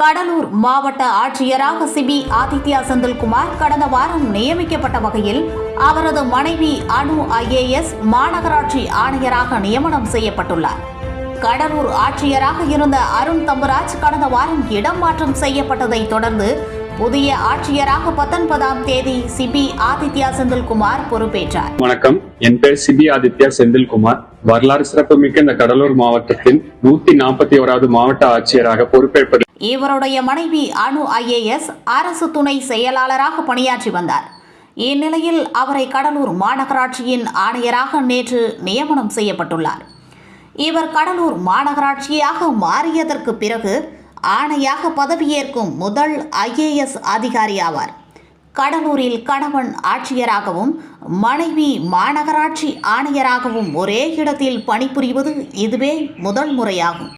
கடலூர் மாவட்ட ஆட்சியராக சிபி ஆதித்யா செந்தில்குமார் கடந்த வாரம் நியமிக்கப்பட்ட வகையில் அவரது மனைவி அனு ஐஏஎஸ் மாநகராட்சி ஆணையராக நியமனம் செய்யப்பட்டுள்ளார். கடலூர் ஆட்சியராக இருந்த அருண் தம்பராஜ் கடந்த வாரம் இடம் மாற்றம் செய்யப்பட்டதை தொடர்ந்து புதிய ஆட்சியராக பத்தொன்பதாம் தேதி சிபி ஆதித்யா செந்தில்குமார் பொறுப்பேற்றார். வணக்கம். என் பேர் சிபி ஆதித்யா செந்தில்குமார். வரலாறு சிறப்புமிக்க இந்த கடலூர் மாவட்டத்தின் நூத்தி நாற்பத்தி ஓராவது மாவட்ட ஆட்சியராக பொறுப்பேற்பது இவருடைய மனைவி அனு ஐஏஎஸ் அரசு துணை செயலாளராக பணியாற்றி வந்தார். இந்நிலையில் அவரை கடலூர் மாநகராட்சியின் ஆணையராக நேற்று நியமனம் செய்யப்பட்டுள்ளார். இவர் கடலூர் மாநகராட்சியாக மாறியதற்கு பிறகு ஆணையாக பதவியேற்கும் முதல் ஐஏஎஸ் அதிகாரி ஆவார். கடலூரில் கணவன் ஆட்சியராகவும் மனைவி மாநகராட்சி ஆணையராகவும் ஒரே இடத்தில் பணிபுரிவது இதுவே முதல் முறையாகும்.